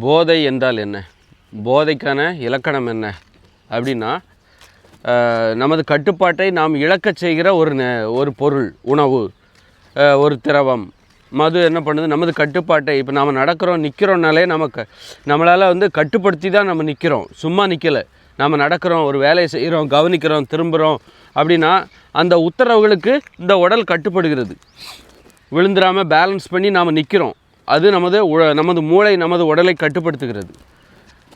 போதை என்றால் என்ன? போதைக்கான இலக்கணம் என்ன? அப்படின்னா நமது கட்டுப்பாட்டை நாம் இழக்கச் செய்கிற ஒரு நெ- ஒரு பொருள் உணவு ஒரு திரவம். மது என்ன பண்ணுது? நமது கட்டுப்பாட்டை இப்போ நாம் நடக்கிறோம் நிற்கிறோம்னாலே நமக்கு நம்மளால் வந்து கட்டுப்படுத்தி தான் நம்ம நிற்கிறோம் சும்மா நிற்கலை நாம் நடக்கிறோம் ஒரு வேலையை செய்கிறோம் கவனிக்கிறோம் திரும்புகிறோம் அப்படின்னா அந்த உத்தரவுகளுக்கு இந்த உடல் கட்டுப்படுகிறது. விழுந்துடாமல் பேலன்ஸ் பண்ணி நாம் நிற்கிறோம் அது நமது உ- நமது மூளை நமது உடலை கட்டுப்படுத்துகிறது.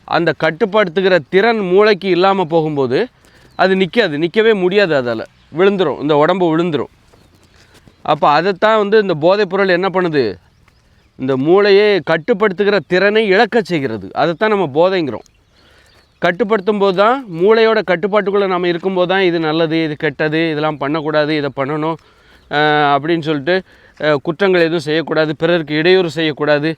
அந்த கட்டுப்படுத்துகிற திறன் மூளைக்கு இல்லாமல் போகும்போது அது நிற்காது நிற்கவே முடியாது அதால். விழுந்துரும். இந்த உடம்பு விழுந்துடும் அப்போ அதைத்தான் வந்து இந்த போதைப் பொருள் என்ன பண்ணுது? இந்த மூளையை கட்டுப்படுத்துகிற திறனை இழக்க செய்கிறது. அதைத்தான் நம்ம போதைங்கிறோம். கட்டுப்படுத்தும் போது தான் மூளையோட கட்டுப்பாட்டுக்குள்ளே நம்ம இருக்கும்போது தான் இது நல்லது இது கெட்டது இதெல்லாம் பண்ணக்கூடாது இதை பண்ணணும் அப்படின்னு சொல்லிட்டு குற்றங்கள் எதுவும் செய்யக்கூடாது பிறருக்கு இடையூறு செய்யக்கூடாது.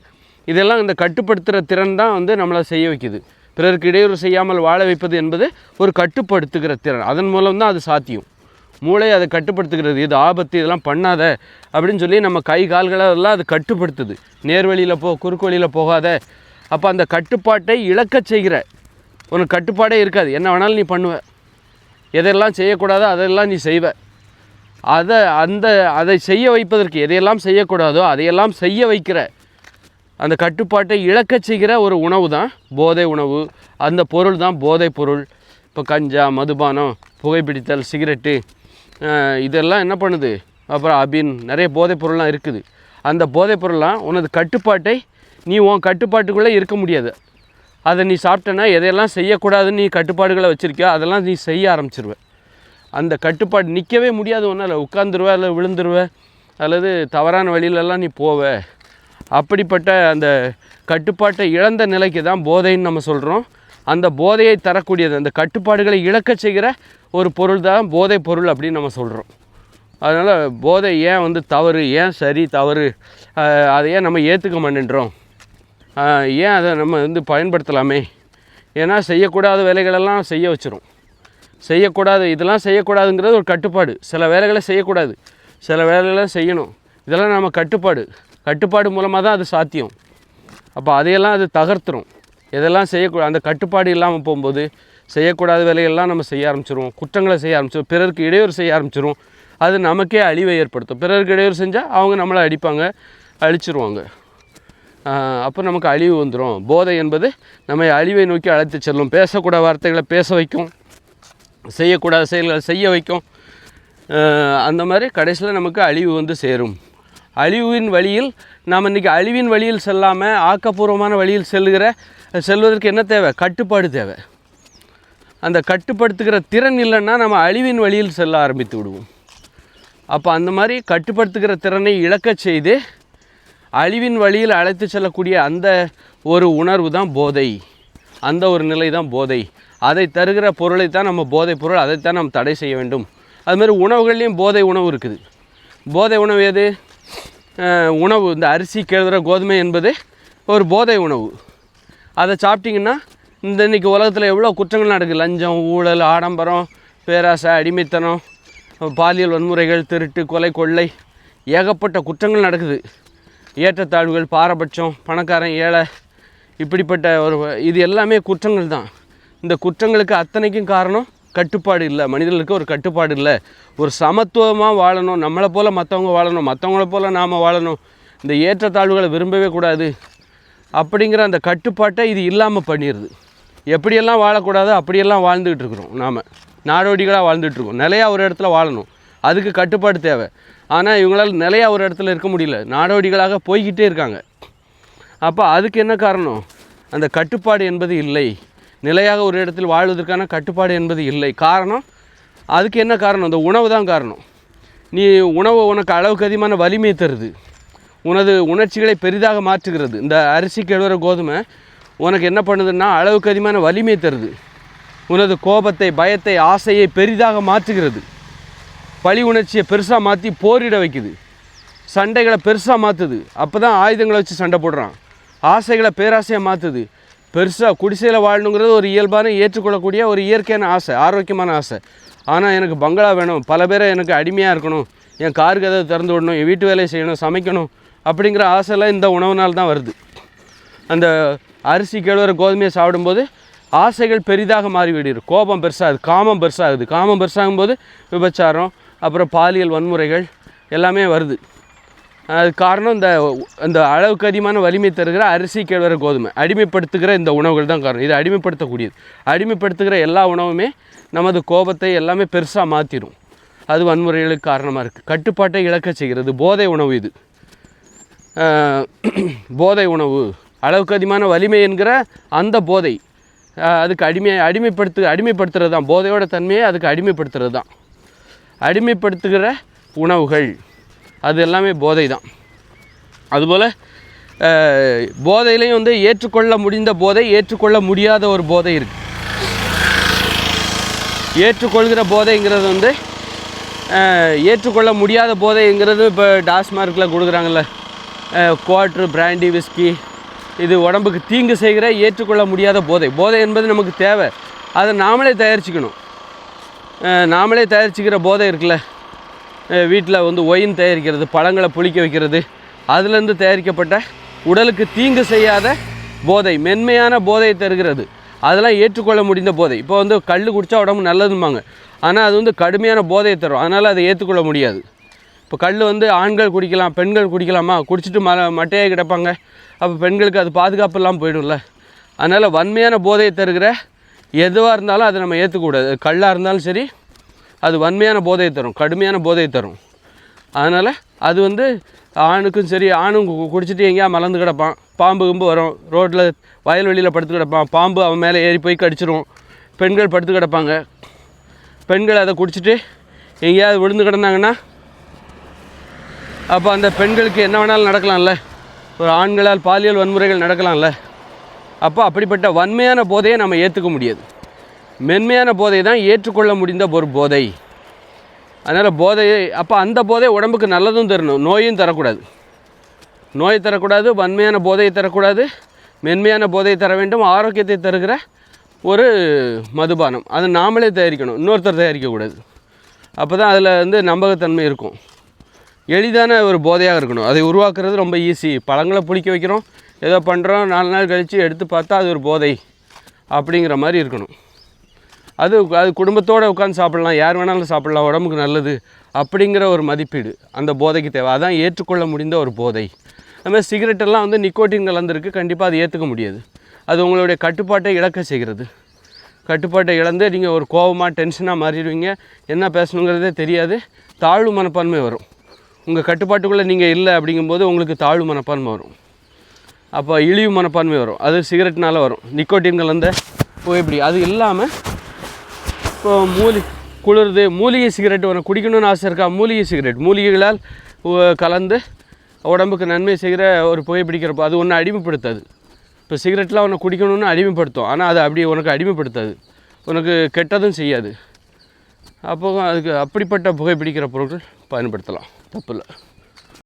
இதெல்லாம் இந்த கட்டுப்படுத்துகிற திறன் தான் வந்து நம்மளை செய்ய வைக்குது. பிறருக்கு இடையூறு செய்யாமல் வாழ வைப்பது என்பது ஒரு கட்டுப்படுத்துகிற திறன். அதன் மூலம் தான் அது சாத்தியம். மூளை அதை கட்டுப்படுத்துகிறது. இது ஆபத்து இதெல்லாம் பண்ணாத அப்படின்னு சொல்லி நம்ம கை கால்களெல்லாம் அது கட்டுப்படுத்துது. நேர்வழியில் போ குறுக்கு வழியில் போகாத. அப்போ அந்த கட்டுப்பாட்டை இழக்க செய்கிற. உனக்கு கட்டுப்பாடே இருக்காது. என்ன வேணாலும் நீ பண்ணுவ. எதெல்லாம் செய்யக்கூடாதோ அதெல்லாம் நீ செய்வ. அதை அந்த அதை செய்ய வைப்பதற்கு எதையெல்லாம் செய்யக்கூடாதோ அதையெல்லாம் செய்ய வைக்கிற அந்த கட்டுப்பாட்டை இழக்கச் செய்கிற ஒரு உணவு தான் போதை உணவு. அந்த பொருள் தான் போதை பொருள். இப்போ கஞ்சா மதுபானம் புகைப்பிடித்தல் சிகரெட்டு இதெல்லாம் என்ன பண்ணுது? அப்புறம் அபின் நிறைய போதைப் பொருள்லாம் இருக்குது. அந்த போதைப் பொருள்லாம் உனது கட்டுப்பாட்டை நீ உன் கட்டுப்பாட்டுக்குள்ளே இருக்க முடியாது. அதை நீ சாப்பிட்டேன்னா எதையெல்லாம் செய்யக்கூடாதுன்னு நீ கட்டுப்பாடுகளை வச்சுருக்கியோ அதெல்லாம் நீ செய்ய ஆரம்பிச்சிருவ. அந்த கட்டுப்பாடு நிற்கவே முடியாது ஒன்றால் உட்காந்துருவ இல்லை விழுந்துருவ அல்லது தவறான வழியிலெல்லாம் நீ போவ. அப்படிப்பட்ட அந்த கட்டுப்பாட்டை இழந்த நிலைக்கு தான் போதைன்னு நம்ம சொல்கிறோம் அந்த போதையை தரக்கூடியது அந்த கட்டுப்பாடுகளை இழக்க செய்கிற ஒரு பொருள் தான் போதை பொருள் அப்படின்னு நம்ம சொல்கிறோம் அதனால் போதை ஏன் வந்து தவறு ஏன் சரி தவறு அதை ஏன் நம்ம ஏற்றுக்க மாட்டேன்றோம்? ஏன் அதை நம்ம வந்து பயன்படுத்தலாமே? ஏன்னா செய்யக்கூடாத வேலைகளெல்லாம் செய்ய வச்சிரும். செய்யக்கூடாது இதெல்லாம் செய்யக்கூடாதுங்கிறது ஒரு கட்டுப்பாடு. சில வேலைகளை செய்யக்கூடாது. சில வேலைகளை செய்யணும். இதெல்லாம் நம்ம கட்டுப்பாடு. கட்டுப்பாடு மூலமாக தான் அது சாத்தியம். அப்போ அதையெல்லாம் அது தகர்த்துரும். எதெல்லாம் செய்யக்கூடாது அந்த கட்டுப்பாடு இல்லாமல் போகும்போது செய்யக்கூடாத வேலையெல்லாம் நம்ம செய்ய ஆரம்பிச்சிருவோம். குற்றங்களை செய்ய ஆரம்பிச்சிடும் பிறருக்கு இடையூறு செய்ய ஆரம்பிச்சிடும் அது நமக்கே அழிவை ஏற்படுத்தும். பிறருக்கு இடையூறு செஞ்சால் அவங்க நம்மளை அடிப்பாங்க அழிச்சிருவாங்க. அப்போ நமக்கு அழிவு வந்துடும் போதை என்பது நம்மை அழிவை நோக்கி அழைத்து செல்லும். பேசக்கூட வார்த்தைகளை பேச வைக்கும். செய்யக்கூடாத செயல்களை செய்ய வைக்கும். அந்த மாதிரி கடைசியில் நமக்கு அழிவு வந்து சேரும். அழிவின் வழியில் நாம் இன்றைக்கி அழிவின் வழியில் செல்லாமல் ஆக்கப்பூர்வமான வழியில் செல்லுகிற செல்வதற்கு என்ன தேவை? கட்டுப்பாடு தேவை. அந்த கட்டுப்படுத்துகிற திறன் இல்லைன்னா நம்ம அழிவின் வழியில் செல்ல ஆரம்பித்து விடுவோம். அப்போ அந்த மாதிரி கட்டுப்படுத்துகிற திறனை இழக்கச் செய்து அழிவின் வழியில் அழைத்து செல்லக்கூடிய அந்த ஒரு உணர்வு தான் போதை. அந்த ஒரு நிலை தான் போதை. அதை தருகிற பொருளை தான் நம்ம போதை பொருள் அதைத்தான் நம்ம தடை செய்ய வேண்டும். அது மாதிரி உணவுகள்லேயும் போதை உணவு இருக்குது. போதை உணவு எது? உணவு இந்த அரிசி கேழ்வர கோதுமை என்பது ஒரு போதை உணவு. அதை சாப்பிட்டிங்கன்னா இந்த இன்றைக்கி உலகத்தில் எவ்வளோ குற்றங்கள் நடக்குது? லஞ்சம் ஊழல் ஆடம்பரம் பேராசை அடிமைத்தனம் பாலியல் வன்முறைகள் திருட்டு கொலை கொள்ளை ஏகப்பட்ட குற்றங்கள் நடக்குது. ஏற்றத்தாழ்வுகள் பாரபட்சம் பணக்காரன் ஏழை இப்படிப்பட்ட ஒரு இது எல்லாமே குற்றங்கள் தான். இந்த குற்றங்களுக்கு அத்தனைக்கும் காரணம் கட்டுப்பாடு இல்லை. மனிதர்களுக்கு ஒரு கட்டுப்பாடு இல்லை. ஒரு சமத்துவமாக வாழணும் நம்மளை போல் மற்றவங்க வாழணும் மற்றவங்கள போல் நாம் வாழணும். இந்த ஏற்றத்தாழ்வுகளை விரும்பவே கூடாது. அப்படிங்கிற அந்த கட்டுப்பாட்டை இது இல்லாமல் பண்ணிடுது எப்படியெல்லாம் வாழக்கூடாதோ அப்படியெல்லாம் வாழ்ந்துக்கிட்டு இருக்கிறோம் நாம். நாடோடிகளாக வாழ்ந்துட்டுருக்கோம் நிலையாக ஒரு இடத்துல வாழணும். அதுக்கு கட்டுப்பாடு தேவை. ஆனால் இவங்களால் நிலையாக ஒரு இடத்துல இருக்க முடியல. நாடோடிகளாக போய்கிட்டே இருக்காங்க. அப்போ அதுக்கு என்ன காரணம்? அந்த கட்டுப்பாடு என்பது இல்லை. நிலையாக ஒரு இடத்தில் வாழ்வதற்கான கட்டுப்பாடு என்பது இல்லை. காரணம் அதுக்கு என்ன காரணம்? அந்த உணவு தான் காரணம். நீ உணவு உனக்கு அளவுக்கு அதிகமான வலிமை தருது. உனது உணர்ச்சிகளை பெரிதாக மாற்றுகிறது. இந்த அரிசி கிழவர கோதுமை உனக்கு என்ன பண்ணுதுன்னா அளவுக்கு அதிகமான வலிமை தருது. உனது கோபத்தை பயத்தை ஆசையை பெரிதாக மாற்றுகிறது. பழி உணர்ச்சியை பெருசாக மாற்றி போரிட வைக்குது. சண்டைகளை பெருசாக மாற்றுது அப்போ தான் ஆயுதங்களை வச்சு சண்டை போடுறான். ஆசைகளை பேராசையாக மாற்றுது பெருசாக குடிசையில் வாழணுங்கிறது ஒரு இயல்பான ஏற்றுக்கொள்ளக்கூடிய ஒரு இயற்கையான ஆசை ஆரோக்கியமான ஆசை. ஆனால் எனக்கு பங்களா வேணும் பல பேரை எனக்கு அடிமையாக இருக்கணும் என் கார் கதவை திறந்து விடணும் என் வீட்டு வேலையை செய்யணும் சமைக்கணும் அப்படிங்கிற ஆசைலாம் இந்த உணவுனால் தான் வருது. அந்த அரிசி கேழ்வர கோதுமையை சாப்பிடும்போது ஆசைகள் பெரிதாக மாறிவிடுது கோபம் பெருசாகுது காமம் பெருசாகுது. காமம் பெருசாகும்போது விபச்சாரம் அப்புறம் பாலியல் வன்முறைகள் எல்லாமே வருது. அது காரணம் இந்த இந்த அளவுக்கு அதிகமான வலிமை தருகிற அரிசி கேழ்வர கோதுமை. அடிமைப்படுத்துகிற இந்த உணவுகள் தான் காரணம். இது அடிமைப்படுத்தக்கூடியது. அடிமைப்படுத்துகிற எல்லா உணவுமே நமது கோபத்தை எல்லாமே பெருசாக மாற்றிடும் அது வன்முறைகளுக்கு காரணமாக இருக்குது கட்டுப்பாட்டை இழக்க செய்கிறது. போதை உணவு இது. போதை உணவு. அளவுக்கு அதிகமான வலிமை என்கிற அந்த போதை. அதுக்கு அடிமை அடிமைப்படுத்து அடிமைப்படுத்துறது தான். போதையோட தன்மையை அதுக்கு அடிமைப்படுத்துறது தான். அடிமைப்படுத்துகிற உணவுகள். அது எல்லாமே போதை தான் அதுபோல் போதையிலையும் வந்து ஏற்றுக்கொள்ள முடிந்த போதை ஏற்றுக்கொள்ள முடியாத ஒரு போதை இருக்குது ஏற்றுக்கொள்கிற போதைங்கிறது வந்து ஏற்றுக்கொள்ள முடியாத போதைங்கிறது இப்போ டாஸ்மார்க்கில் கொடுக்குறாங்கல்ல. குவாட்ரு பிராண்டி விஸ்கி இது உடம்புக்கு தீங்கு செய்கிற ஏற்றுக்கொள்ள முடியாத போதை. போதை என்பது நமக்கு தேவை. அதை நாமளே தயாரிச்சுக்கணும். நாமளே தயாரிச்சுக்கிற போதை இருக்குல்ல. வீட்டில் வந்து ஒயின் தயாரிக்கிறது பழங்களை புளிக்க வைக்கிறது அதுலேருந்து தயாரிக்கப்பட்ட உடலுக்கு தீங்கு செய்யாத போதை மென்மையான போதையை தருகிறது. அதெல்லாம் ஏற்றுக்கொள்ள முடிந்த போதை. இப்போ வந்து கல் குடித்தா உடம்பு நல்லதும்பாங்க. ஆனால் அது வந்து கடுமையான போதையை தரும். அதனால் அதை ஏற்றுக்கொள்ள முடியாது. இப்போ கல் வந்து ஆண்கள் குடிக்கலாம் பெண்கள் குடிக்கலாமா? குடிச்சிட்டு ம மட்டையாக கிடப்பாங்க. அப்போ பெண்களுக்கு அது பாதுகாப்பெல்லாம் போயிடும்ல. அதனால் வன்மையான போதையை தருகிற எதுவாக இருந்தாலும் அதை நம்ம ஏற்றுக்கூடாது கல்லாக இருந்தாலும் சரி அது வன்மையான போதையை தரும் கடுமையான போதையை தரும். அதனால் அது வந்து ஆணுக்கும் சரி ஆணும் கு- குடிச்சிட்டு எங்கேயா மலர்ந்து கிடப்பான். பாம்பு கும்பு வரும். ரோட்டில் வயல்வெளியில் படுத்து கிடப்பான். பாம்பு அவன் மேலே ஏறி போய் கடிச்சிரும். பெண்கள் படுத்து கிடப்பாங்க. பெண்கள் அதை குடிச்சிட்டு எங்கேயாவது விழுந்து கிடந்தாங்கன்னா அப்போ அந்த பெண்களுக்கு என்ன வேணாலும் நடக்கலாம்ல. ஒரு ஆண்களால் பாலியல் வன்முறைகள் நடக்கலாம்ல. அப்போ அப்படிப்பட்ட வன்மையான போதையை நம்ம ஏற்றுக்க முடியாது. மென்மையான போதை தான் ஏற்றுக்கொள்ள முடிந்த ஒரு போதை. அதனால் போதையை அப்போ அந்த போதை உடம்புக்கு நல்லதும் தரணும் நோயும் தரக்கூடாது. நோய் தரக்கூடாது வன்மையான போதையை தரக்கூடாது மென்மையான போதையை தர வேண்டும் ஆரோக்கியத்தை தருகிற ஒரு மதுபானம். அதை நாமளே தயாரிக்கணும் இன்னொருத்தர் தயாரிக்கக்கூடாது அப்போ தான் அதில் வந்து நம்பகத்தன்மை இருக்கும். எளிதான ஒரு போதையாக இருக்கணும். அதை உருவாக்குறது ரொம்ப ஈஸி பழங்களை புளிக்க வைக்கிறோம் ஏதோ பண்ணுறோம் நாலு நாள் கழித்து எடுத்து பார்த்தா அது ஒரு போதை அப்படிங்கிற மாதிரி இருக்கணும். அது அது குடும்பத்தோடு உட்காந்து சாப்பிடலாம் யார் வேணாலும் சாப்பிடலாம் உடம்புக்கு நல்லது அப்படிங்கிற ஒரு மதிப்பீடு. அந்த போதைக்கு தேவை. அதான் ஏற்றுக்கொள்ள முடிந்த ஒரு போதை. அதுமாதிரி சிகரெட்டெல்லாம் வந்து நிக்கோட்டின் கலந்துருக்கு. கண்டிப்பாக அது ஏற்றுக்க முடியாது. அது உங்களுடைய கட்டுப்பாட்டை இழக்க செய்கிறது. கட்டுப்பாட்டை இழந்து நீங்கள் ஒரு கோவமாக டென்ஷனாக மாறிடுவீங்க. என்ன பேசணுங்கிறதே தெரியாது. தாழ்வு மனப்பான்மை வரும். உங்கள் கட்டுப்பாட்டுக்குள்ளே நீங்கள் இல்லை அப்படிங்கும்போது உங்களுக்கு தாழ்வு மனப்பான்மை வரும். அப்போ இழிவு மனப்பான்மை வரும். அது சிகரெட்னால வரும். நிக்கோட்டின் கலந்த புகைப்பிடி. அது இல்லாமல் இப்போ மூலி குளிருது. மூலிகை சிகரெட் உனக்கு குடிக்கணும்னு ஆசை இருக்கா? மூலிகை சிகரெட். மூலிகைகளால் கலந்து உடம்புக்கு நன்மை செய்கிற ஒரு புகைப்பிடிக்கிறப்போ அது ஒன்று அடிமைப்படுத்தாது. இப்போ சிகரெட்லாம் ஒன்று குடிக்கணும்னு அடிமைப்படுத்தும். ஆனால் அது அப்படி உனக்கு அடிமைப்படுத்தாது. உனக்கு கெட்டதும் செய்யாது. அப்போ அதுக்கு அப்படிப்பட்ட புகைப்பிடிக்கிற பொருட்கள் பயன்படுத்தலாம். தப்பு இல்லை